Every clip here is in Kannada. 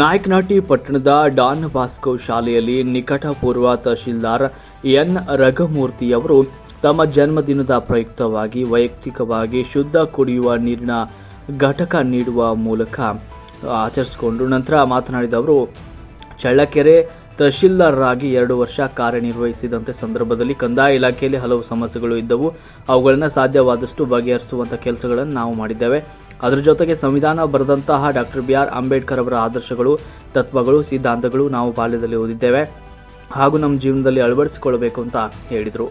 ನಾಯಕನಹಟ್ಟಿ ಪಟ್ಟಣದ ಡಾನ್ ಬಾಸ್ಕೋ ಶಾಲೆಯಲ್ಲಿ ನಿಕಟಪೂರ್ವ ತಹಶೀಲ್ದಾರ್ ಎನ್. ರಘಮೂರ್ತಿಯವರು ತಮ್ಮ ಜನ್ಮದಿನದ ಪ್ರಯುಕ್ತವಾಗಿ ವೈಯಕ್ತಿಕವಾಗಿ ಶುದ್ಧ ಕುಡಿಯುವ ನೀರಿನ ಘಟಕ ನೀಡುವ ಮೂಲಕ ಆಚರಿಸಿಕೊಂಡು ನಂತರ ಮಾತನಾಡಿದ ಅವರು, ಚಳ್ಳಕೆರೆ ತಹಶೀಲ್ದಾರರಾಗಿ ಎರಡು ವರ್ಷ ಕಾರ್ಯನಿರ್ವಹಿಸಿದಂತೆ ಸಂದರ್ಭದಲ್ಲಿ ಕಂದಾಯ ಇಲಾಖೆಯಲ್ಲಿ ಹಲವು ಸಮಸ್ಯೆಗಳು ಇದ್ದವು. ಅವುಗಳನ್ನು ಸಾಧ್ಯವಾದಷ್ಟು ಬಗೆಹರಿಸುವಂಥ ಕೆಲಸಗಳನ್ನು ನಾವು ಮಾಡಿದ್ದೇವೆ. ಅದರ ಜೊತೆಗೆ ಸಂವಿಧಾನ ಬರೆದಂತಹ ಡಾಕ್ಟರ್ ಬಿ ಆರ್ ಅಂಬೇಡ್ಕರ್ ಅವರ ಆದರ್ಶಗಳು, ತತ್ವಗಳು, ಸಿದ್ಧಾಂತಗಳು ನಾವು ಬಾಲ್ಯದಲ್ಲಿ ಓದಿದ್ದೇವೆ. ಹಾಗೂ ನಮ್ಮ ಜೀವನದಲ್ಲಿ ಅಳವಡಿಸಿಕೊಳ್ಳಬೇಕು ಅಂತ ಹೇಳಿದರು.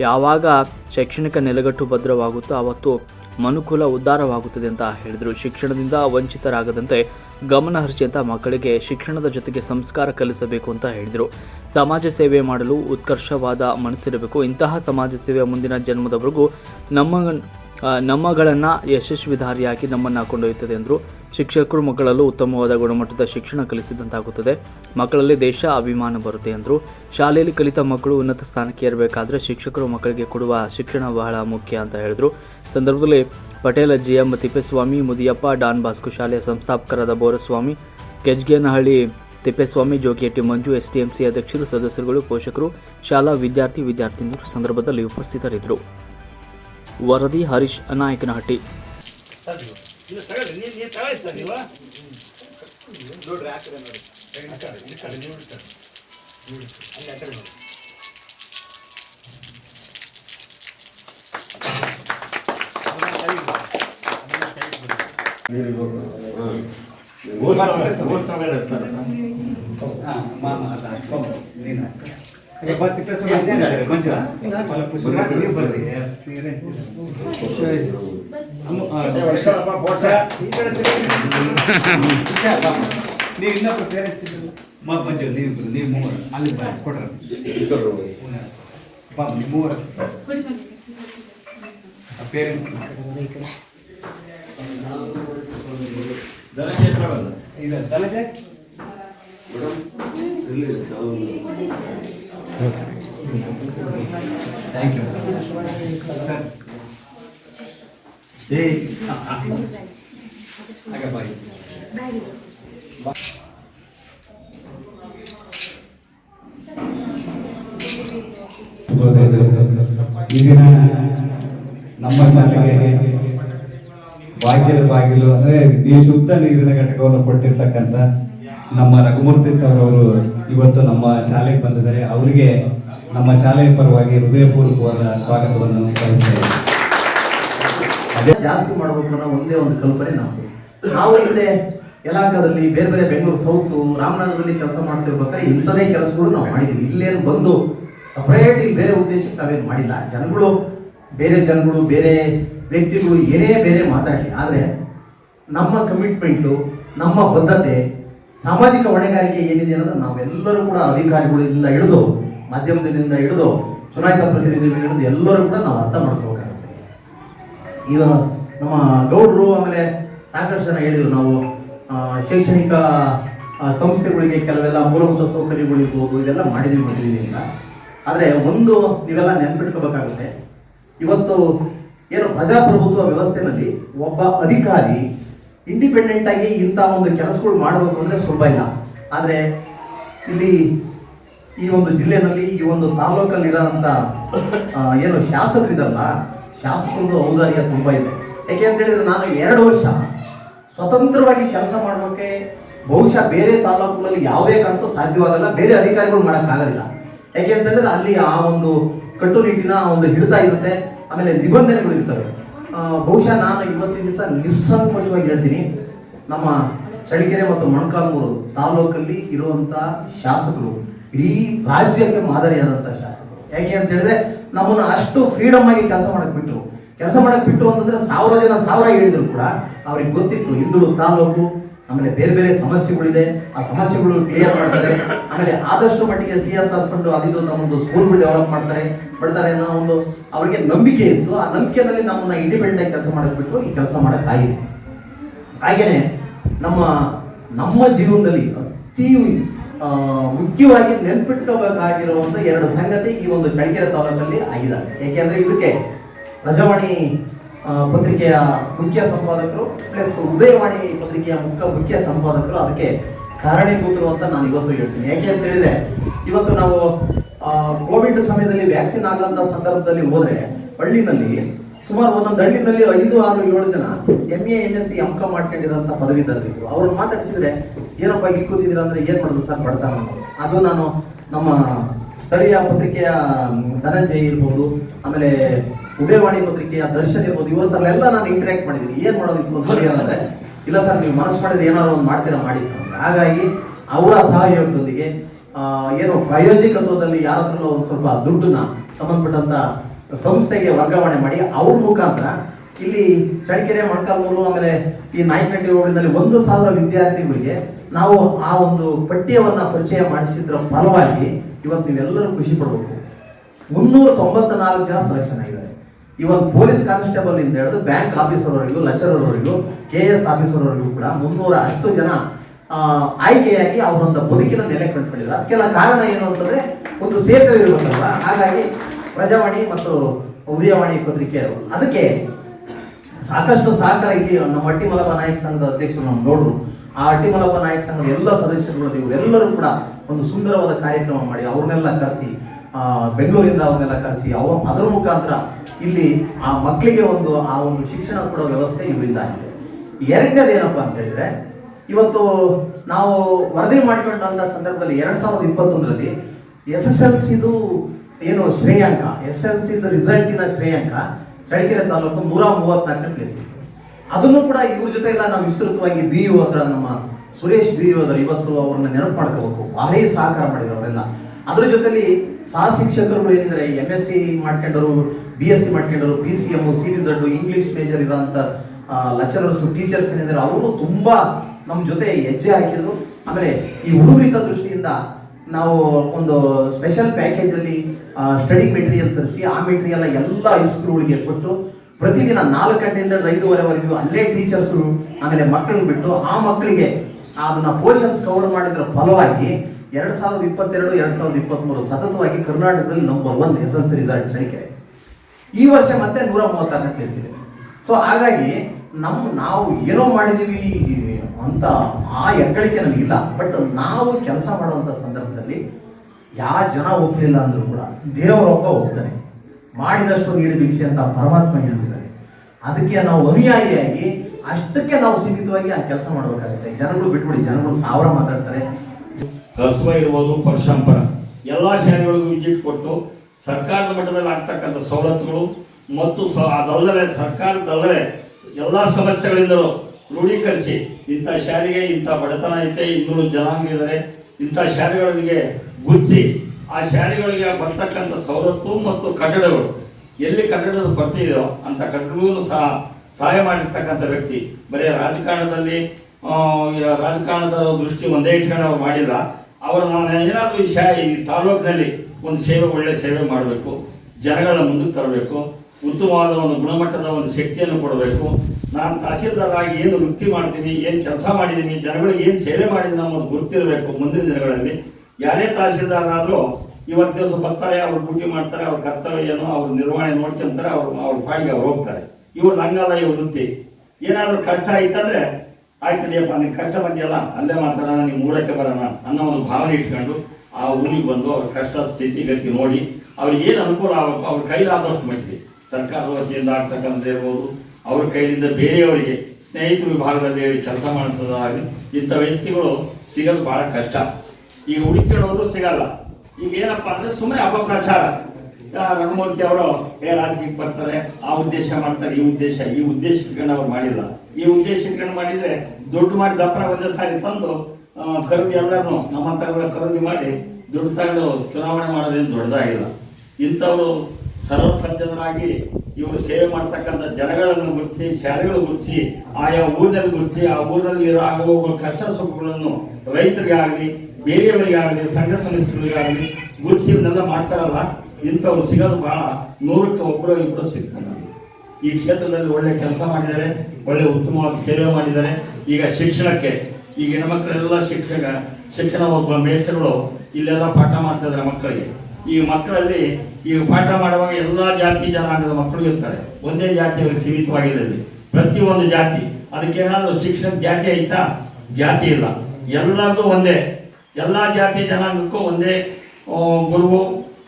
ಯಾವಾಗ ಶೈಕ್ಷಣಿಕ ನೆಲೆಗಟ್ಟು ಭದ್ರವಾಗುತ್ತೋ ಅವತ್ತು ಮನುಕುಲ ಉದ್ಧಾರವಾಗುತ್ತದೆ ಅಂತ ಹೇಳಿದರು. ಶಿಕ್ಷಣದಿಂದ ವಂಚಿತರಾಗದಂತೆ ಗಮನ ಹರಿಸಿ ಅಂತ ಮಕ್ಕಳಿಗೆ ಶಿಕ್ಷಣದ ಜೊತೆಗೆ ಸಂಸ್ಕಾರ ಕಲಿಸಬೇಕು ಅಂತ ಹೇಳಿದರು. ಸಮಾಜ ಸೇವೆ ಮಾಡಲು ಉತ್ಕರ್ಷವಾದ ಮನಸ್ಸಿರಬೇಕು. ಇಂತಹ ಸಮಾಜ ಸೇವೆ ಮುಂದಿನ ಜನ್ಮದವರೆಗೂ ನಮ್ಮ ನಮ್ಮಗಳನ್ನು ಯಶಸ್ವಿಧಾರಿಯಾಗಿ ನಮ್ಮನ್ನು ಕೊಂಡೊಯ್ಯುತ್ತದೆ ಎಂದರು ಶಿಕ್ಷಕರು ಮಕ್ಕಳಲ್ಲೂ ಉತ್ತಮವಾದ ಗುಣಮಟ್ಟದ ಶಿಕ್ಷಣ ಕಲಿಸಿದಂತಾಗುತ್ತದೆ. ಮಕ್ಕಳಲ್ಲಿ ದೇಶ ಅಭಿಮಾನ ಬರುತ್ತೆ ಎಂದರು ಶಾಲೆಯಲ್ಲಿ ಕಲಿತ ಮಕ್ಕಳು ಉನ್ನತ ಸ್ಥಾನಕ್ಕೆ ಏರಬೇಕಾದ್ರೆ ಶಿಕ್ಷಕರು ಮಕ್ಕಳಿಗೆ ಕೊಡುವ ಶಿಕ್ಷಣ ಬಹಳ ಮುಖ್ಯ ಅಂತ ಹೇಳಿದರು. ಸಂದರ್ಭದಲ್ಲಿ Patel G M. Tippeswamy, Mudiyappa, Don Bosco ಶಾಲೆಯ ಸಂಸ್ಥಾಪಕರಾದ ಬೋರಸ್ವಾಮಿ, ಕೆಜ್ಗೇನಹಳ್ಳಿ ತಿಪ್ಪೇಸ್ವಾಮಿ ಜೋಗಿಯಟ್ಟಿ ಮಂಜು ಎಸ್ಟಿಎಂಸಿ ಅಧ್ಯಕ್ಷರು, ಸದಸ್ಯರುಗಳು, ಪೋಷಕರು, ಶಾಲಾ ವಿದ್ಯಾರ್ಥಿ, ವಿದ್ಯಾರ್ಥಿನಿಯರು ಸಂದರ್ಭದಲ್ಲಿ ಉಪಸ್ಥಿತರಿದ್ದರು. ವರದಿ ಹರೀಶ್ ನಾಯಕನಹಟ್ಟಿ ತಗೊಳ್ಳಿ ನೀವು ಇನ್ನೊಬ್ರು ಪೇರೆಂಟ್ಸ್ ಇದ್ರಲ್ಲ ಮಾ ಮಂಜು ನೀವು ಮೂವರು ಅಲ್ಲಿ ಕೊಡ್ರ ಬಾ ನೀವು ಮೂವರು ಪೇರೆಂಟ್ಸ್ ಇಲ್ಲ ಧನಂಜಯ ಥ್ಯಾಂಕ್ ಯು ಏ ಆಗ ಬಾಯ್ ಈ ದಿನ ನಮ್ಮ ಶಾಲೆಗೆ ಬಾಗಿಲು ಬಾಗಿಲು, ಅಂದ್ರೆ ಈ ಶುದ್ಧ ನೀರಿನ ಘಟಕವನ್ನು ಕೊಟ್ಟಿರ್ತಕ್ಕಂಥ ನಮ್ಮ ರಘುಮೂರ್ತಿ ಸರ್ ಅವರು ಇವತ್ತು ನಮ್ಮ ಶಾಲೆಗೆ ಬಂದಿದ್ದಾರೆ. ಅವರಿಗೆ ನಮ್ಮ ಶಾಲೆಯ ಪರವಾಗಿ ಹೃದಯಪೂರ್ವಕವಾದ ಸ್ವಾಗತವನ್ನು ಕಳಿಸ್ತೇವೆ ಅದೇ ಜಾಸ್ತಿ ಮಾಡಬೇಕು ಅನ್ನೋ ಒಂದೇ ಒಂದು ಕಲ್ಪನೆ ನಾವು ನಾವು ಹಿಂದೆ ಇಲಾಖಾದಲ್ಲಿ ಬೇರೆ ಬೇರೆ ಬೆಂಗಳೂರು, ಸೌತು, ರಾಮನಗರದಲ್ಲಿ ಕೆಲಸ ಮಾಡ್ತಿರ್ಬೇಕಾದ್ರೆ ಇಂಥದೇ ಕೆಲಸಗಳು ನಾವು ಮಾಡಿದ್ವಿ ಇಲ್ಲೇನು ಬಂದು ಸಪರೇಟ್ ಇಲ್ಲಿ ಬೇರೆ ಉದ್ದೇಶಕ್ಕೆ ನಾವೇನು ಮಾಡಿಲ್ಲ. ಜನಗಳು, ಬೇರೆ ಜನಗಳು, ಬೇರೆ ವ್ಯಕ್ತಿಗಳು ಏನೇ ಬೇರೆ ಮಾತಾಡಲಿ. ಆದರೆ ನಮ್ಮ ಕಮಿಟ್ಮೆಂಟು ನಮ್ಮ ಬದ್ಧತೆ ಸಾಮಾಜಿಕ ಹೊಣೆಗಾರಿಕೆ ಏನಿದೆ ಅನ್ನೋದು ನಾವೆಲ್ಲರೂ ಕೂಡ ಅಧಿಕಾರಿಗಳಿಂದ ಹಿಡಿದು ಮಾಧ್ಯಮದಿಂದ ಹಿಡಿದು ಚುನಾಯಿತ ಪ್ರತಿನಿಧಿಗಳಿಂದ ಹಿಡಿದು ಎಲ್ಲರೂ ಕೂಡ ನಾವು ಅರ್ಥ ಮಾಡ್ಕೋಬೇಕಾಗುತ್ತೆ ಈಗ ನಮ್ಮ ಗೌಡರು ಆಮೇಲೆ ಸಾಕಷ್ಟು ಜನ ಹೇಳಿದರು ನಾವು ಶೈಕ್ಷಣಿಕ ಸಂಸ್ಥೆಗಳಿಗೆ ಕೆಲವೆಲ್ಲ ಮೂಲಭೂತ ಸೌಕರ್ಯಗಳಿರ್ಬೋದು ಇದೆಲ್ಲ ಮಾಡಿದೀವಿ ಮಾಡಿದೀವಿ ಅಂತ ಆದರೆ ಒಂದು ನೀವೆಲ್ಲ ನೆನ್ಪಿಟ್ಕೋಬೇಕಾಗುತ್ತೆ ಇವತ್ತು ಏನು ಪ್ರಜಾಪ್ರಭುತ್ವ ವ್ಯವಸ್ಥೆನಲ್ಲಿ ಒಬ್ಬ ಅಧಿಕಾರಿ ಇಂಡಿಪೆಂಡೆಂಟ್ ಆಗಿ ಇಂಥ ಒಂದು ಕೆಲಸಗಳು ಮಾಡಬೇಕು ಅಂದರೆ ಸುಲಭ ಇಲ್ಲ. ಆದರೆ ಇಲ್ಲಿ ಈ ಒಂದು ಜಿಲ್ಲೆನಲ್ಲಿ ಈ ಒಂದು ತಾಲೂಕಲ್ಲಿರೋಂಥ ಆ, ಏನು ಶಾಸಕರಿದಾರಲ್ಲ ಶಾಸಕರದ್ದು ಔದಾರ್ಯ ತುಂಬ ಇದೆ. ಯಾಕೆ ಅಂತ ಹೇಳಿದ್ರೆ ನಾನು ಎರಡು ವರ್ಷ ಸ್ವತಂತ್ರವಾಗಿ ಕೆಲಸ ಮಾಡೋಕ್ಕೆ ಬಹುಶಃ ಬೇರೆ ತಾಲೂಕುಗಳಲ್ಲಿ ಯಾವುದೇ ಕಾರಣಕ್ಕೂ ಸಾಧ್ಯವಾಗಲ್ಲ ಬೇರೆ ಅಧಿಕಾರಿಗಳು ಮಾಡೋಕ್ಕಾಗೋದಿಲ್ಲ ಯಾಕೆ ಅಂತ ಹೇಳಿದ್ರೆ ಅಲ್ಲಿ ಆ ಒಂದು ಕಟ್ಟುನಿಟ್ಟಿನ ಒಂದು ಹಿಡಿತ ಇರುತ್ತೆ ಆಮೇಲೆ ನಿಬಂಧನೆಗಳು ಇರ್ತವೆ. ಬಹುಶಃ ನಾನು ಇವತ್ತಿನ ದಿವಸ ನಿಸ್ಸಂಕೋಚವಾಗಿ ಹೇಳ್ತೀನಿ. ನಮ್ಮ ಚಳ್ಳಕೆರೆ ಮತ್ತು ಮೊಣಕಾಲ್ಮೂರು ತಾಲೂಕಲ್ಲಿ ಇರುವಂತ ಶಾಸಕರು, ಇಡೀ ರಾಜ್ಯಕ್ಕೆ ಮಾದರಿಯಾದಂತಹ ಶಾಸಕರು. ಯಾಕೆ ಅಂತ ಹೇಳಿದ್ರೆ, ನಮ್ಮನ್ನು ಅಷ್ಟು ಫ್ರೀಡಮ್ ಆಗಿ ಕೆಲಸ ಮಾಡಕ್ ಬಿಟ್ಟರು ಕೆಲಸ ಮಾಡಕ್ ಬಿಟ್ಟು ಅಂತಂದ್ರೆ ಸಾವಿರ ಜನ ಸಾವಿರ ಹೇಳಿದ್ರು ಕೂಡ. ಅವ್ರಿಗೆ ಗೊತ್ತಿತ್ತು ಹಿಂದುಳು ತಾಲೂಕು ಆಮೇಲೆ ಬೇರೆ ಬೇರೆ ಸಮಸ್ಯೆಗಳಿದೆ, ಆ ಸಮಸ್ಯೆಗಳು ಕ್ಲಿಯರ್ ಮಾಡ್ತಾರೆ. ಆಮೇಲೆ ಆದಷ್ಟು ಮಟ್ಟಿಗೆ ಸಿ ಎಸ್ ಆರ್ ಫಂಡ್ ಅದಿದು ನಮ್ಮೊಂದು ಸ್ಕೂಲ್ಗಳು ಡೆವಲಪ್ ಮಾಡ್ತಾರೆ. ಬಿಡ್ತಾರೆ ಅನ್ನೋ ಒಂದು ಅವರಿಗೆ ನಂಬಿಕೆ ಇತ್ತು. ಆ ನಂಬಿಕೆನಲ್ಲಿ ನಮ್ಮನ್ನ ಇಂಡಿಪೆಂಡೆಂಟ್ ಆಗಿ ಕೆಲಸ ಮಾಡಕ್ ಬಿಟ್ಟು ಈ ಕೆಲಸ ಮಾಡೋಕ್ಕಾಗಿದೆ. ಹಾಗೇನೆ ನಮ್ಮ ನಮ್ಮ ಜೀವನದಲ್ಲಿ ಅತಿ ಮುಖ್ಯವಾಗಿ ನೆನ್ಪಿಟ್ಕೋಬೇಕಾಗಿರುವಂಥ ಎರಡು ಸಂಗತಿ ಈ ಒಂದು ಚಳ್ಳಕೆರೆ ತಾಲೂಕಲ್ಲಿ ಆಗಿದೆ. ಯಾಕೆಂದ್ರೆ ಇದಕ್ಕೆ ಪ್ರಜಾವಾಣಿ ಪತ್ರಿಕೆಯ ಮುಖ್ಯ ಸಂಪಾದಕರು ಪ್ಲಸ್ ಉದಯವಾಣಿ ಪತ್ರಿಕೆಯ ಮುಖ್ಯ ಮುಖ್ಯ ಸಂಪಾದಕರು ಅದಕ್ಕೆ ಕಾರಣೀಭೂತರು ಅಂತ ನಾನು ಇವತ್ತು ಹೇಳ್ತೀನಿ ಯಾಕೆ ಅಂತ ಹೇಳಿದ್ರೆ, ಇವತ್ತು ನಾವು ಕೋವಿಡ್ ಸಮಯದಲ್ಲಿ ವ್ಯಾಕ್ಸಿನ್ ಆಗಂತ ಸಂದರ್ಭದಲ್ಲಿ ಹೋದ್ರೆ, ಹಳ್ಳಿನಲ್ಲಿ ಸುಮಾರು ಒಂದೊಂದು ಹಳ್ಳಿನಲ್ಲಿ ಐದು, ಆರು, ಏಳು ಜನ M A M S C ಅಂಕ ಮಾಡ್ಕೊಂಡಿರೋಂಥ ಪದವೀಧರರಿದ್ರು ಅವ್ರನ್ನ ಮಾತಾಡಿಸಿದ್ರೆ, ಏನಪ್ಪ ಇಲ್ಲಿ ಕೂತಿದ್ದೀರಾ ಅಂದ್ರೆ ಏನ್ ಮಾಡೋದು ಸರ್ ಬಡತನ. ಅದು ನಾನು ನಮ್ಮ ಸ್ಥಳೀಯ ಪತ್ರಿಕೆಯ, ಧನಂಜಯ್ ಇರ್ಬೋದು, ಆಮೇಲೆ ಉದಯವಾಣಿ ಪತ್ರಿಕೆಯ ದರ್ಶನ ಇರ್ಬೋದು ಹತ್ರ ಎಲ್ಲ ನಾನು ಇಂಟ್ರಾಕ್ಟ್ ಮಾಡಿದ್ದೀನಿ. ಏನ್ ಮಾಡೋದು ಇದು ಅಂತ ಅಂದ್ರೆ ಇಲ್ಲ ಸರ್, ನೀವು ಮನಸ್ಸು ಮಾಡಿದ್ರೆ ಏನಾದ್ರು ಒಂದು ಮಾಡ್ತೀರಾ, ಮಾಡಿ ಸರ್. ಹಾಗಾಗಿ ಅವರ ಸಹಯೋಗದೊಂದಿಗೆ ಏನು ಪ್ರಾಯೋಜಕತ್ವದಲ್ಲಿ ಯಾರ ಒಂದು ಸ್ವಲ್ಪ ದುಡ್ಡನ್ನ ಸಂಬಂಧಪಟ್ಟಂತ ಸಂಸ್ಥೆಗೆ ವರ್ಗಾವಣೆ ಮಾಡಿ ಅವ್ರ ಮುಖಾಂತರ ಇಲ್ಲಿ ಚಳ್ಳಕೆರೆ, ಮೊಳಕಾಲ್ಮೂರು, ಆಮೇಲೆ ಈ ನಾಯಕನಹಟ್ಟಿ ರೋಡಿನಲ್ಲಿ ಒಂದು ಸಾವಿರ ವಿದ್ಯಾರ್ಥಿಗಳಿಗೆ ನಾವು ಆ ಒಂದು ಪಠ್ಯವನ್ನ ಪರಿಚಯ ಮಾಡಿಸಿದ್ರ ಫಲವಾಗಿ ಇವತ್ತು ನೀವೆಲ್ಲರೂ ಖುಷಿ ಪಡ್ಬೇಕು. ಮುನ್ನೂರ ತೊಂಬತ್ತ ನಾಲ್ಕು ಜನ ಸೆಲೆಕ್ಷನ್ ಆಗಿದ್ದಾರೆ. ಇವತ್ತು ಪೊಲೀಸ್ ಕಾನ್ಸ್ಟೇಬಲ್ ಇಂದ ಹಿಡಿದು ಬ್ಯಾಂಕ್ ಆಫೀಸರ್ವರೆಗೂ, ಲೆಕ್ಚರರ್ವರೆಗೂ, ಕೆ ಎಸ್ ಆಫೀಸರ್ವರೆಗೂ ಕೂಡ ಮುನ್ನೂರ ಹತ್ತು ಜನ ಆಯ್ಕೆಯಾಗಿ ಅವರೊಂದು ಬದುಕಿನ ನೆಲೆ ಕಂಡುಕೊಂಡಿದ್ದಾರೆ. ಕೆಲ ಕಾರಣ ಏನು ಅಂತಂದ್ರೆ ಒಂದು ಸೇತುವೆ ಇರುವಂತಲ್ಲ ಹಾಗಾಗಿ ಪ್ರಜಾವಾಣಿ ಮತ್ತು ಉದಯವಾಣಿ ಪತ್ರಿಕೆ ಅದಕ್ಕೆ ಸಾಕಷ್ಟು ಸಹಕಾರ ಇಲ್ಲಿ ನಮ್ಮ ಅಟ್ಟಿ ಮಲಪ ನಾಯಕ ಸಂಘದ ಅಧ್ಯಕ್ಷರು ನಮ್ಮ ನೋಡ್ರು. ಆ ಅಟ್ಟಿ ಮಲಪ ನಾಯಕ ಸಂಘದ ಎಲ್ಲ ಸದಸ್ಯರುಗಳು ಇವರೆಲ್ಲರೂ ಕೂಡ ಒಂದು ಸುಂದರವಾದ ಕಾರ್ಯಕ್ರಮ ಮಾಡಿ ಅವ್ರನ್ನೆಲ್ಲ ಕರೆಸಿ ಬೆಂಗಳೂರಿಂದ ಅವ್ರನ್ನೆಲ್ಲ ಕರೆಸಿ ಅವ ಅದರ ಮುಖಾಂತರ ಇಲ್ಲಿ ಆ ಮಕ್ಕಳಿಗೆ ಒಂದು, ಆ ಒಂದು ಶಿಕ್ಷಣ ಕೊಡೋ ವ್ಯವಸ್ಥೆ ಆಗಿದೆ. ಎರಡನೇದು ಏನಪ್ಪ ಅಂತ ಹೇಳಿದ್ರೆ, ಇವತ್ತು ನಾವು ವರದಿ ಮಾಡಿಕೊಂಡಂತ ಸಂದರ್ಭದಲ್ಲಿ ಎರಡ್ ಸಾವಿರದ ಇಪ್ಪತ್ತೊಂದರಲ್ಲಿ ಎಸ್ ಎಸ್ ಎಲ್ ಸಿದು ಏನು ಶ್ರೇಯಾಂಕ ಎಸ್ ಎಲ್ ಸಿ ರಿಸಲ್ಟಿನ ಶ್ರೇಯಾಂಕ ಚಳ್ಳಕೆರೆ ತಾಲೂಕು ನೂರ ಮೂವತ್ನಾಲ್ಕನೇ ಪ್ಲೇಸ್ ಅದನ್ನು ಕೂಡ ಇವ್ರ ಜೊತೆ ಎಲ್ಲ ನಾವು ವಿಸ್ತೃತವಾಗಿ ಬಿ ಯು ಹತ್ರ ನಮ್ಮ ಸುರೇಶ್ ಬಿ ಯು ಅದ್ರ ಇವತ್ತು ಅವ್ರನ್ನ ನೆನಪು ಮಾಡ್ಕೋಬೇಕು. ಭಾರಿ ಸಹಕಾರ ಮಾಡಿದ್ರು ಅವರೆಲ್ಲ. ಅದ್ರ ಜೊತೆಲಿ ಸಹ ಶಿಕ್ಷಕರುಗಳು ಏನಿದ್ರೆ ಎಂ ಎಸ್ ಸಿ ಮಾಡ್ಕೊಂಡರು B S C ಮಾಡ್ಕೊಂಡರು P C M C B Z English major ಇರೋಂಥ ಲೆಕ್ಚರರ್ಸ್ ಟೀಚರ್ಸ್ ಏನಿದ್ದಾರೆ ಅವರು ತುಂಬಾ ನಮ್ಮ ಜೊತೆ ಹೆಜ್ಜೆ ಹಾಕಿದ್ರು. ಆಮೇಲೆ ಈ ಹುಡುಗರಿತ ದೃಷ್ಟಿಯಿಂದ ನಾವು ಒಂದು ಸ್ಪೆಷಲ್ ಪ್ಯಾಕೇಜ್ ಅಲ್ಲಿ ಸ್ಟಡಿ ಮೆಟೀರಿಯಲ್ ತರಿಸಿ, ಆ ಮೆಟೀರಿಯಲ್ ಎಲ್ಲ ಹೈಸ್ಕೂಲ್ಗಳಿಗೆ ಕೊಟ್ಟು, ಪ್ರತಿದಿನ ನಾಲ್ಕು ಗಂಟೆಯಿಂದ ಐದೂವರೆವರೆಗೂ ಅಲ್ಲೇ ಟೀಚರ್ಸ್ ಆಮೇಲೆ ಮಕ್ಕಳನ್ನ ಬಿಟ್ಟು ಆ ಮಕ್ಕಳಿಗೆ ಅದನ್ನ ಪೋರ್ಷನ್ಸ್ ಕವರ್ ಮಾಡಿದ್ರ ಫಲವಾಗಿ ಎರಡ್ ಸಾವಿರದ ಇಪ್ಪತ್ತೆರಡು, ಎರಡ್ ಸಾವಿರದ ಇಪ್ಪತ್ಮೂರು ಸತತವಾಗಿ ಕರ್ನಾಟಕದಲ್ಲಿ number one S L C result Chalikere ಈ ವರ್ಷ ಮತ್ತೆ ನೂರ ಮೂವತ್ತಾರನೇ ಪ್ಲೇಸ್ ಇದೆ ಸೊ ಹಾಗಾಗಿ ನಮ್ಮ ನಾವು ಏನೋ ಮಾಡಿದೀವಿ ಅಂತ ಆ ಹೆಗ್ಗಳಿಕೆ ನಮಗಿಲ್ಲ ಬಟ್ ನಾವು ಕೆಲಸ ಮಾಡುವಂತ ಸಂದರ್ಭದಲ್ಲಿ ಯಾವ ಜನ ಒಪ್ಪಲಿಲ್ಲ ಅಂದ್ರೂ ಕೂಡ ದೇವರೊಬ್ಬ ಒಪ್ತಾನೆ. ಮಾಡಿದಷ್ಟು ನೀಡಿ ಭಿಕ್ಷೆ ಅಂತ ಪರಮಾತ್ಮ ಹೇಳಿದ್ದಾರೆ ಅದಕ್ಕೆ ನಾವು ಅನುಯಾಯಿಯಾಗಿ ಅಷ್ಟಕ್ಕೆ ನಾವು ಸೀಮಿತವಾಗಿ ಆ ಕೆಲಸ ಮಾಡಬೇಕಾಗುತ್ತೆ. ಜನಗಳು ಬಿಟ್ಬಿಡಿ, ಜನಗಳು ಸಾವಿರ ಮಾತಾಡ್ತಾರೆ. ಕಸಬ ಇರ್ಬೋದು ಪರಶಂಪರ ಎಲ್ಲ ಶಾಲೆಗಳಿಗೂ ವಿಜಿಟ್ ಕೊಟ್ಟು ಸರ್ಕಾರದ ಮಟ್ಟದಲ್ಲಿ ಆಗ್ತಕ್ಕಂಥ ಸವಲತ್ತುಗಳು ಮತ್ತು ಅದಲ್ಲದೆ ಸರ್ಕಾರದಲ್ಲದೆ ಎಲ್ಲ ಸಮಸ್ಯೆಗಳಿಂದಲೂ ಕ್ರೋಢೀಕರಿಸಿ ಇಂಥ ಶಾಲೆಗೆ, ಇಂಥ ಬಡತನ ಐತೆ, ಇನ್ನೂರು ಜನಾಂಗ ಇದ್ದಾರೆ ಇಂಥ ಶಾಲೆಗಳಿಗೆ ಗುರುತಿಸಿ ಆ ಶಾಲೆಗಳಿಗೆ ಬರ್ತಕ್ಕಂಥ ಸವಲತ್ತು ಮತ್ತು ಕಟ್ಟಡಗಳು ಎಲ್ಲಿ ಕಟ್ಟಡದ ಕೊರತೆ ಇದೆಯೋ ಅಂತ ಕಟ್ಟಡಗಳನ್ನು ಸಹ ಸಹಾಯ ಮಾಡಿರ್ತಕ್ಕಂಥ ವ್ಯಕ್ತಿ. ಬರೀ ರಾಜಕಾರಣದಲ್ಲಿ ರಾಜಕಾರಣದ ದೃಷ್ಟಿ ಒಂದೇ ಇಟ್ಕೊಂಡು ಅವ್ರು ಮಾಡಿಲ್ಲ. ಅವರು ನಾನು ಏನಾದರೂ ಈ ಶಾ ಈ ತಾಲೂಕಿನಲ್ಲಿ ಒಂದು ಸೇವೆ, ಒಳ್ಳೆ ಸೇವೆ ಮಾಡಬೇಕು. ಜನಗಳನ್ನ ಮುಂದಕ್ಕೆ ತರಬೇಕು. ಉತ್ತಮವಾದ ಒಂದು ಗುಣಮಟ್ಟದ ಒಂದು ಶಕ್ತಿಯನ್ನು ಕೊಡಬೇಕು. ನಾನು ತಹಸೀಲ್ದಾರಾಗಿ ಏನು ವೃತ್ತಿ ಮಾಡ್ತೀನಿ, ಏನು ಕೆಲಸ ಮಾಡಿದ್ದೀನಿ ಜನಗಳಿಗೆ ಏನು ಸೇವೆ ಮಾಡಿದ್ದೀನಿ ಅನ್ನೋದು ಗುರುತಿರಬೇಕು ಮುಂದಿನ ದಿನಗಳಲ್ಲಿ. ಯಾರೇ ತಹಸೀಲ್ದಾರ್ ಆದರೂ ಇವತ್ತು ದಿವಸ ಬರ್ತಾರೆ, ಅವ್ರು ಡ್ಯೂಟಿ ಮಾಡ್ತಾರೆ, ಅವ್ರ ಕರ್ತವ್ಯ ಏನು, ಅವ್ರ ನಿರ್ವಹಣೆ ನೋಡ್ಕೊಂತಾರೆ ಅವ್ರು, ಅವ್ರ ಪಾಡಿಗೆ ಅವ್ರು ಹೋಗ್ತಾರೆ. ಇವ್ರು ಹಂಗಲ್ಲ, ಇವ್ರ ವೃತ್ತಿ. ಏನಾದರೂ ಕಷ್ಟ ಆಯ್ತಂದ್ರೆ ಆಯ್ತದೆಯಪ್ಪ ನಿಮ್ಗೆ ಕಷ್ಟ ಬಂದಿಯಲ್ಲ, ಅಲ್ಲೇ ಮಾತಾಡೋಣ ನೀವು ಮೂರಕ್ಕೆ ಬರೋಣ ಅನ್ನೋ ಒಂದು ಭಾವನೆ ಇಟ್ಕೊಂಡು ಆ ಊರಿಗೆ ಬಂದು ಅವ್ರ ಕಷ್ಟ ಸ್ಥಿತಿಗತಿ ನೋಡಿ ಅವ್ರಿಗೆ ಏನು ಅನುಕೂಲ ಅವ್ರ ಕೈಲಾದಷ್ಟು ಮಟ್ಟಿಗೆ. ಸರ್ಕಾರದ ವತಿಯಿಂದ ಆಗ್ತಕ್ಕಂಥ ಇರ್ಬೋದು ಅವ್ರ ಕೈಲಿಂದ ಬೇರೆಯವರಿಗೆ ಸ್ನೇಹಿತ ವಿಭಾಗದಲ್ಲಿ ಹೇಳಿ ಕೆಲಸ ಮಾಡ್ತದಾಗಲಿ. ಇಂಥ ವ್ಯಕ್ತಿಗಳು ಸಿಗೋದು ಬಹಳ ಕಷ್ಟ. ಈಗ ಹುಡುಕಿಡೋರು ಸಿಗಲ್ಲ. ಈಗ ಏನಪ್ಪಾ ಅಂದ್ರೆ ಸುಮ್ಮನೆ ಅಪಪ್ರಚಾರ. ರಘುಮೂರ್ತಿ ಅವರು ಏ ರಾಜಕೀಯ ಬರ್ತಾರೆ, ಆ ಉದ್ದೇಶ ಮಾಡ್ತಾರೆ, ಈ ಉದ್ದೇಶ ಈ ಉದ್ದೇಶ ಇಟ್ಕೊಂಡು ಅವ್ರು ಮಾಡಿಲ್ಲ. ಈ ಉದ್ದೇಶ ಇಟ್ಕೊಂಡು ಮಾಡಿದ್ರೆ ದುಡ್ಡು ಮಾಡಿ ದಪ್ಪನ ಒಂದೇ ಸಾರಿ ತಂದು ಖರೀದಿ ಎಲ್ಲರೂ ನಮ್ಮ ಹತ್ರ ಖರೀದಿ ಮಾಡಿ ದುಡ್ಡು ತಗೊಂಡು ಚುನಾವಣೆ ಮಾಡೋದೇನು ದೊಡ್ಡದಾಗಿಲ್ಲ. ಇಂಥವರು ಸರ್ವಸಜ್ಜನರಾಗಿ ಇವರು ಸೇವೆ ಮಾಡ್ತಕ್ಕಂಥ ಜನಗಳನ್ನು ಗುರುತಿಸಿ, ಶಾಲೆಗಳು ಗುರುತಿಸಿ, ಆಯಾ ಊರಿನಲ್ಲಿ ಗುರುತಿಸಿ, ಆ ಊರಿನಲ್ಲಿ ಇರೋ ಆಗುವ ಕಷ್ಟ ಸುಖಗಳನ್ನು ರೈತರಿಗೆ ಆಗಲಿ ಬೇರೆಯವರಿಗೆ ಆಗಲಿ ಸಂಘ ಸಂಸ್ಥೆಗಳಿಗಾಗಲಿ ಗುರುತಿಸಿ ಇವನ್ನೆಲ್ಲ ಮಾಡ್ತಾರಲ್ಲ, ಇಂಥವ್ರು ಸಿಗೋದು ಬಹಳ ನೂರಕ್ಕೆ ಒಬ್ಬರು ಇಬ್ಬರು ಸಿಗ್ತಾರೆ. ಈ ಕ್ಷೇತ್ರದಲ್ಲಿ ಒಳ್ಳೆ ಕೆಲಸ ಮಾಡಿದ್ದಾರೆ, ಒಳ್ಳೆ ಉತ್ತಮವಾದ ಸೇವೆ ಮಾಡಿದ್ದಾರೆ. ಈಗ ಶಿಕ್ಷಣಕ್ಕೆ ಈಗ ಹೆಣ್ಮಕ್ಳೆಲ್ಲ ಶಿಕ್ಷಕ ಶಿಕ್ಷಣ ಒಬ್ಬ ಮೇಷ್ಟ್ರುಗಳು ಇಲ್ಲೆಲ್ಲ ಪಾಠ ಮಾಡ್ತಿದ್ದಾರೆ ಮಕ್ಕಳಿಗೆ. ಈ ಮಕ್ಕಳಲ್ಲಿ ಈ ಪಾಠ ಮಾಡುವಾಗ ಎಲ್ಲ ಜಾತಿ ಜನಾಂಗದ ಮಕ್ಕಳು ಇರ್ತಾರೆ. ಒಂದೇ ಜಾತಿಯವರಿಗೆ ಸೀಮಿತವಾಗಿರಲಿ ಪ್ರತಿಯೊಂದು ಜಾತಿ. ಅದಕ್ಕೇನಾದ್ರೂ ಶಿಕ್ಷಣ ಜಾತಿ ಐತಾ ಜಾತಿ ಇಲ್ಲ. ಎಲ್ಲರದು ಒಂದೇ. ಎಲ್ಲ ಜಾತಿ ಜನಾಂಗಕ್ಕೂ ಒಂದೇ ಗುರುವು,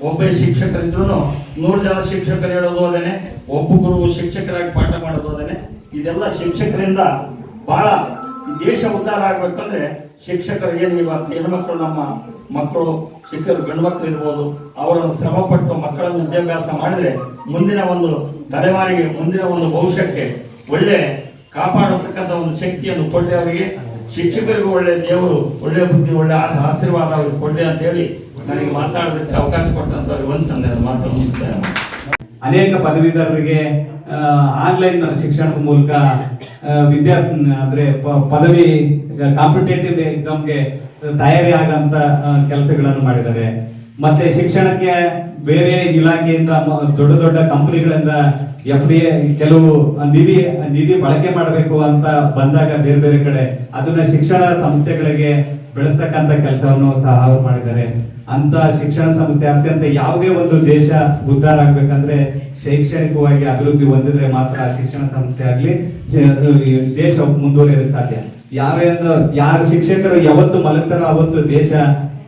ಒಬ್ಬ ಶಿಕ್ಷಕರಿದ್ರು ನೂರು ಜನ ಶಿಕ್ಷಕರು ಹೇಳೋದು ಅದೇನೆ, ಒಬ್ಬ ಗುರುವು ಶಿಕ್ಷಕರಾಗಿ ಪಾಠ ಮಾಡೋದು ಅದೇನೆ. ಇದೆಲ್ಲ ಶಿಕ್ಷಕರಿಂದ ಬಹಳ ಈ ದೇಶ ಉದ್ಧಾರ ಆಗ್ಬೇಕಂದ್ರೆ ಶಿಕ್ಷಕರು ಏನು ಇವತ್ತು ಹೆಣ್ಮಕ್ಳು ನಮ್ಮ ಮಕ್ಕಳು, ಶಿಕ್ಷಕರು ಗಂಡು ಮಕ್ಕಳು ಇರ್ಬೋದು, ಅವರನ್ನು ಶ್ರಮಪಟ್ಟು ಮಕ್ಕಳನ್ನು ವಿದ್ಯಾಭ್ಯಾಸ ಮಾಡಿದ್ರೆ ಮುಂದಿನ ಒಂದು ತಲೆಮಾರಿಗೆ, ಮುಂದಿನ ಒಂದು ಭವಿಷ್ಯಕ್ಕೆ ಒಳ್ಳೆ ಕಾಪಾಡತಕ್ಕಂಥ ಒಂದು ಶಕ್ತಿಯನ್ನು ಕೊಡ್ಲಿ ಅವರಿಗೆ. ಶಿಕ್ಷಕರಿಗೂ ಒಳ್ಳೆ ದೇವರು, ಒಳ್ಳೆ ಬುದ್ಧಿ, ಒಳ್ಳೆ ಆಶೀರ್ವಾದ ಅವರಿಗೆ ಕೊಡಲಿ ಅಂತ ಹೇಳಿ ನನಗೆ ಮಾತಾಡೋದಕ್ಕೆ ಅವಕಾಶ ಕೊಟ್ಟಂತವ್ರಿಗೆ ಒಂದು ಸಂದೇಹ ಮಾತು ಮುಗಿಸ್ತೇನೆ ಅನೇಕ ಪದವೀಧರರಿಗೆ ಆನ್ಲೈನ್ ಶಿಕ್ಷಣದ ಮೂಲಕ ವಿದ್ಯಾರ್ಥಿ ಅಂದ್ರೆ ಪದವಿ ಕಾಂಪಿಟೇಟಿವ್ ಎಕ್ಸಾಮ್ಗೆ ತಯಾರಿ ಆಗಂತ ಕೆಲಸಗಳನ್ನು ಮಾಡಿದ್ದಾರೆ. ಮತ್ತೆ ಶಿಕ್ಷಣಕ್ಕೆ ಬೇರೆ ಇಲಾಖೆಯಿಂದ ದೊಡ್ಡ ದೊಡ್ಡ ಕಂಪನಿಗಳಿಂದ ಎಫ್ ಡಿ ಕೆಲವು ನಿಧಿ ನಿಧಿ ಬಳಕೆ ಮಾಡಬೇಕು ಅಂತ ಬಂದಾಗ ಬೇರೆ ಬೇರೆ ಕಡೆ, ಅದನ್ನ ಶಿಕ್ಷಣ ಸಂಸ್ಥೆಗಳಿಗೆ ಬೆಳೆಸ್ತಕ್ಕಂಥ ಕೆಲಸವನ್ನು ಸಹ ಅವ್ರು ಮಾಡಿದ್ದಾರೆ. ಅಂತ ಶಿಕ್ಷಣ ಸಂಸ್ಥೆ ಅತ್ಯಂತ ಯಾವುದೇ ಒಂದು ದೇಶ ಉದ್ಧಾರ ಆಗ್ಬೇಕಂದ್ರೆ ಶೈಕ್ಷಣಿಕವಾಗಿ ಅಭಿವೃದ್ಧಿ ಹೊಂದಿದ್ರೆ ಮಾತ್ರ ಆ ಶಿಕ್ಷಣ ಸಂಸ್ಥೆ ಆಗ್ಲಿ ದೇಶ ಮುಂದುವರಿಯೋದು ಸಾಧ್ಯ. ಯಾರೇ ಯಾರ ಶಿಕ್ಷಕರು ಯಾವತ್ತು ಮಲಗ್ತಾರೋ ಅವತ್ತು ದೇಶ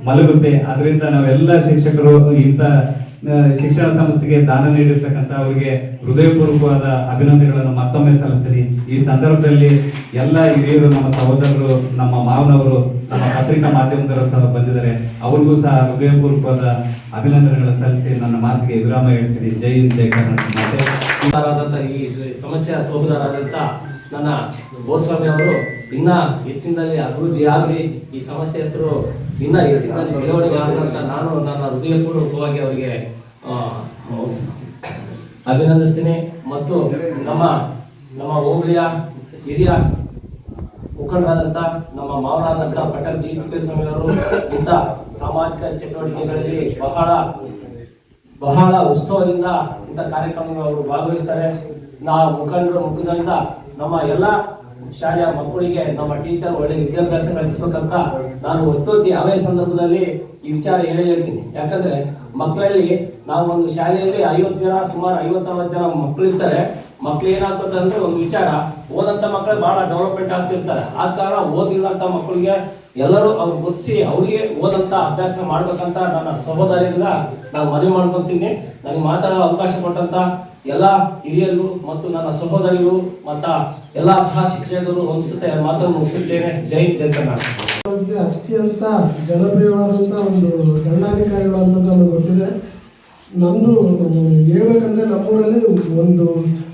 ಮಲಗುತ್ತೆ. ಅದರಿಂದ ನಾವೆಲ್ಲ ಶಿಕ್ಷಕರು ಇಂಥ ಶಿಕ್ಷಣ ಸಂಸ್ಥೆಗೆ ದಾನ ನೀಡಿರ್ತಕ್ಕಂಥ ಅವರಿಗೆ ಹೃದಯಪೂರ್ವಕವಾದ ಅಭಿನಂದನೆಗಳನ್ನು ಮತ್ತೊಮ್ಮೆ ಸಲ್ಲಿಸ್ತೀನಿ. ಈ ಸಂದರ್ಭದಲ್ಲಿ ಎಲ್ಲ ಹಿರಿಯರು, ನಮ್ಮ ಸಹೋದರರು, ನಮ್ಮ ಮಾವನವರು ನಮ್ಮ ಪತ್ರಿಕಾ ಮಾಧ್ಯಮದವರು ಸಹ ಬಂದಿದ್ದಾರೆ. ಅವ್ರಿಗೂ ಸಹ ಹೃದಯಪೂರ್ವಕವಾದ ಅಭಿನಂದನೆಗಳ ಸಲ್ಲಿಸಿ ನನ್ನ ಮಾತಿಗೆ ವಿರಾಮ ಹೇಳ್ತೀನಿ. ಜೈ ಹಿಂದ್, ಜೈ ಕರ್ನಾಟಕ ಈ ಸಮಸ್ಯೆಯ ಸೋದರಾದಂತ ನನ್ನ ಗೋಸ್ವಾಮಿ ಅವರು ಇನ್ನ ಹೆಚ್ಚಿನದಲ್ಲಿ ಅಭಿವೃದ್ಧಿ ಆಗಲಿ, ಈ ಸಮಸ್ಯೆ ಹೆಸರು ಇನ್ನ ಹೆಚ್ಚಿನಲ್ಲಿ ಬೆಳವಣಿಗೆ ಆಗುವಂತ ನಾನು ನನ್ನ ಹೃದಯಪೂರ್ವಕವಾಗಿ ಅವರಿಗೆ ಅಭಿನಂದಿಸ್ತೀನಿ. ಮತ್ತು ನಮ್ಮ ನಮ್ಮ ಹೋಬಳಿಯ ಹಿರಿಯ ಮುಖಂಡರಾದಂಥ ನಮ್ಮ ಮಾವನಾದಂಥ ಪಟೇಲ್ ಜಿ ತಿಪ್ಪೇಸ್ವಾಮಿ ಅವರು ಇಂಥ ಸಾಮಾಜಿಕ ಚಟುವಟಿಕೆಗಳಲ್ಲಿ ಬಹಳ ಬಹಳ ಉತ್ಸವದಿಂದ ಇಂಥ ಕಾರ್ಯಕ್ರಮಗಳು ಅವರು ಭಾಗವಹಿಸ್ತಾರೆ. ನಾ ಮುಖಂಡರು ಮುಖದಿಂದ ನಮ್ಮ ಎಲ್ಲ ಶಾಲೆಯ ಮಕ್ಕಳಿಗೆ, ನಮ್ಮ ಟೀಚರ್ ಒಳ್ಳೆ ವಿದ್ಯಾಭ್ಯಾಸ ಕಲಿಸ್ಬೇಕಂತ ನಾನು ಒತ್ತೊತ್ತಿ ಯಾವ್ಯಾವ ಸಂದರ್ಭದಲ್ಲಿ ಈ ವಿಚಾರ ಹೇಳಿ ಹೇಳ್ತೀನಿ. ಯಾಕಂದ್ರೆ ಮಕ್ಕಳಲ್ಲಿ ನಾವು ಒಂದು ಶಾಲೆಯಲ್ಲಿ ಐವತ್ತು ಜನ, ಸುಮಾರು ಐವತ್ತರವತ್ತು ಜನ ಮಕ್ಕಳು ಇರ್ತಾರೆ ಮಕ್ಳು ಏನಾಗ್ತದೆ ಅಂದ್ರೆ ಒಂದು ವಿಚಾರ, ಓದಂತ ಮಕ್ಕಳು ಬಹಳ ಡೆವಲಪ್ಮೆಂಟ್ ಆಗ್ತಿರ್ತಾರೆ. ಆ ಕಾರಣ ಓದಿಲ್ಲಂತ ಮಕ್ಕಳಿಗೆ ಎಲ್ಲರೂ ಅವ್ರು ಗೊತ್ತಿಸಿ ಅವ್ರಿಗೆ ಓದಂತ ಅಭ್ಯಾಸ ಮಾಡ್ಬೇಕಂತ ನನ್ನ ಸಹೋದರಿಂದ ನಾನು ಮನವಿ ಮಾಡ್ಕೊತೀನಿ. ನನಗೆ ಮಾತಾಡೋ ಅವಕಾಶ ಕೊಟ್ಟಂತ ಎಲ್ಲ ಹಿರಿಯರು ಮತ್ತು ನನ್ನ ಸಹೋದರಿಗಳು ಮತ್ತ ಎಲ್ಲ ಸಹ ಶಿಕ್ಷಕರು ಹೊಂದಿಸುತ್ತೆ ಮಾತನ್ನು ಮುಗಿಸುತ್ತೇನೆ ಜೈ ಜೈ ಕರ್ನಾಟಕ ಅತ್ಯಂತ ಜನಪ್ರಿಯವಾದಂಥ ಒಂದು ದಂಡಾಧಿಕಾರಿಗಳಂತ ನಮ್ಮದು ಹೇಳ್ಬೇಕಂದ್ರೆ ನಮ್ಮೂರಲ್ಲಿ ಒಂದು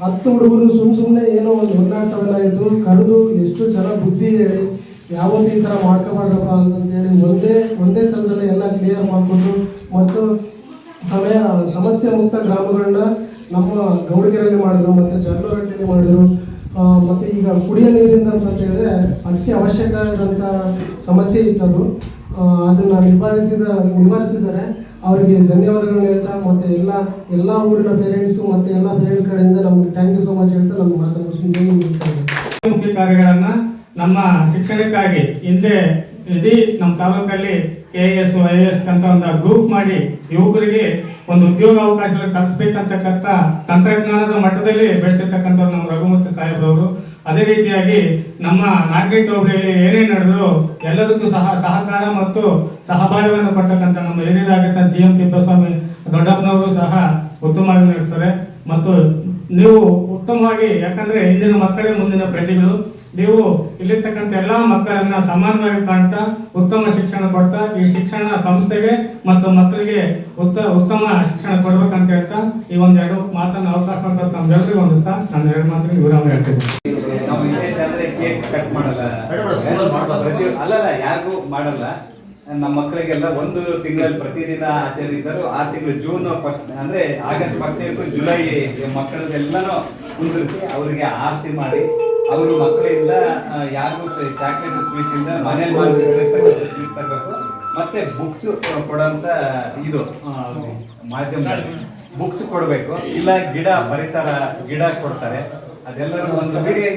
ಹತ್ತು ಹುಡುಗರು ಸುಮ್ಮ ಸುಮ್ಮನೆ ಏನೋ ಒಂದು ಸವೆಲ್ಲ ಇದ್ದು ಕರೆದು ಎಷ್ಟು ಚೆನ್ನಾಗಿ ಬುದ್ಧಿ ಹೇಳಿ, ಯಾವತ್ತು ಈ ಥರ ಅಂತ ಹೇಳಿ ಒಂದೇ ಒಂದೇ ಸ್ಥಳದಲ್ಲಿ ಎಲ್ಲ ಕ್ಲಿಯರ್ ಮಾಡಿಕೊಂಡು ಮತ್ತು ಸಮಯ, ಸಮಸ್ಯೆ ಮುಕ್ತ ಗ್ರಾಮಗಳನ್ನ ನಮ್ಮ ಗೌಡಗೆರೆಯಲ್ಲಿ ಮಾಡಿದ್ರು, ಮತ್ತು ಜಗಳೂರಟ್ಟಿಯಲ್ಲಿ ಮಾಡಿದ್ರು. ಮತ್ತು ಈಗ ಕುಡಿಯೋ ನೀರಿಂದ ಅಂತ ಹೇಳಿದ್ರೆ ಅತಿ ಅವಶ್ಯಕ ಇರೋಂಥ ಸಮಸ್ಯೆ ಇತ್ತದು ಅದು ಅದನ್ನ ನಿಭಾಯಿಸಿದ ನಿವಾರಿಸಿದ್ದಾರೆ ಅವರಿಗೆ ಧನ್ಯವಾದಗಳನ್ನ ಹೇಳ್ತಾ, ಮತ್ತೆ ಎಲ್ಲ ಎಲ್ಲ ಊರಿನ ಪೇರೆಂಟ್ಸು ಮತ್ತೆ ಎಲ್ಲ ಪೇರೆಂಟ್ಸ್ ಕಡೆಯಿಂದ ನಮ್ಗೆ ಥ್ಯಾಂಕ್ ಯು ಸೋ ಮಚ್ ಹೇಳ್ತಾ ನಮ್ಮ ಮಾತನ್ನು ಮುಖ್ಯ ಕಾರ್ಯಗಳನ್ನ ನಮ್ಮ ಶಿಕ್ಷಣಕ್ಕಾಗಿ ಹಿಂದೆ ಇಡೀ ನಮ್ಮ ತಾಲೂಕಲ್ಲಿ ಕೆ ಎಸ್ ಐ ಎಸ್ ಅಂತ ಒಂದು ಗ್ರೂಪ್ ಮಾಡಿ ಯುವಕರಿಗೆ ಒಂದು ಉದ್ಯೋಗ ಅವಕಾಶಗಳು ಕಲ್ಪಿಸ್ಬೇಕಂತಕ್ಕಂಥ ತಂತ್ರಜ್ಞಾನದ ಮಟ್ಟದಲ್ಲಿ ಬೆಳೆಸಿರ್ತಕ್ಕಂಥವ್ರು ನಮ್ಮ ರಘುಮೂರ್ತಿ ಸಾಹೇಬ್ರವರು. ಅದೇ ರೀತಿಯಾಗಿ ನಮ್ಮ ನಾಗರಿಕ ಹೋಬಳಿಯಲ್ಲಿ ಏನೇ ನಡೆದ್ರು ಎಲ್ಲದಕ್ಕೂ ಸಹ ಸಹಕಾರ ಮತ್ತು ಸಹಭಾಗವನ್ನು ಕೊಟ್ಟಕ್ಕಂಥ ನಮ್ಮ ಹಿರಿಯರಾಗಿದ್ದ ಜಿ ಎಂ ತಿಪ್ಪಸ್ವಾಮಿ ದೊಡ್ಡಪ್ಪನವರು ಸಹ ಉತ್ತಮವಾಗಿ ನಡೆಸ್ತಾರೆ. ಮತ್ತು ನೀವು ಉತ್ತಮವಾಗಿ, ಯಾಕಂದ್ರೆ ಇಂದಿನ ಮಕ್ಕಳೇ ಮುಂದಿನ ಪ್ರಜೆಗಳು. ನೀವು ಇಲ್ಲಿರ್ತಕ್ಕಂಥ ಎಲ್ಲಾ ಮಕ್ಕಳನ್ನ ಸಮಾನವಾಗಿ ಕಾಣ್ತಾ ಉತ್ತಮ ಶಿಕ್ಷಣ ಕೊಡ್ತಾ ಈ ಶಿಕ್ಷಣ ಸಂಸ್ಥೆಗೆ ಮತ್ತು ಮಕ್ಕಳಿಗೆ ಉತ್ತ ಉತ್ತಮ ಶಿಕ್ಷಣ ಕೊಡ್ಬೇಕಂತ ಹೇಳ್ತಾ ಈ ಒಂದೆರಡು ಮಾತನ್ನ ಅವಕಾಶ ಕೊಡ್ತಾ ತಮ್ಮೆಲ್ಲರಿಗೂ ಹೊಂದಿಸ್ತಾ ನಾನು ಎರಡು ಮಾತ್ರ ವಿರಾಮ ಹೇಳ್ತೀನಿ. ನಾವು ವಿಶೇಷ ಅಂದ್ರೆ ಕೇಕ್ ಕಟ್ ಮಾಡಲ್ಲ. ಪ್ರತಿ- ಅಲ್ಲಲ್ಲ ಯಾರಿಗೂ ಮಾಡಲ್ಲ. ನಮ್ಮ ಮಕ್ಕಳಿಗೆಲ್ಲ ಒಂದು ತಿಂಗಳಲ್ಲಿ ಪ್ರತಿದಿನ ಆಚರಣೆ ಇದ್ದರು ಆ ತಿಂಗಳು ಜೂನ್ ಫಸ್ಟ್ ಅಂದ್ರೆ ಆಗಸ್ಟ್ ಫಸ್ಟ್ ಜುಲೈ ಮಕ್ಕಳದೆಲ್ಲನೂ ಕುಂದಿರಿಸಿ ಅವರಿಗೆ ಆರತಿ ಮಾಡಿ ಅವರು ಮಕ್ಕಳಿಂದ ಯಾರು ಚಾಕ್ಲೇಟ್ ಸ್ವೀಟ್ ಇಂದ ಮನೇಲಿ ಮತ್ತೆ ಬುಕ್ಸ್ ಕೊಡೋಂತ ಇದು ಮಾಧ್ಯಮ ಬುಕ್ಸ್ ಕೊಡಬೇಕು. ಇಲ್ಲ, ಗಿಡ, ಪರಿಸರ, ಗಿಡ ಕೊಡ್ತಾರೆ. ಅದೆಲ್ಲರೂ ಒಂದು ವಿಡಿಯೋ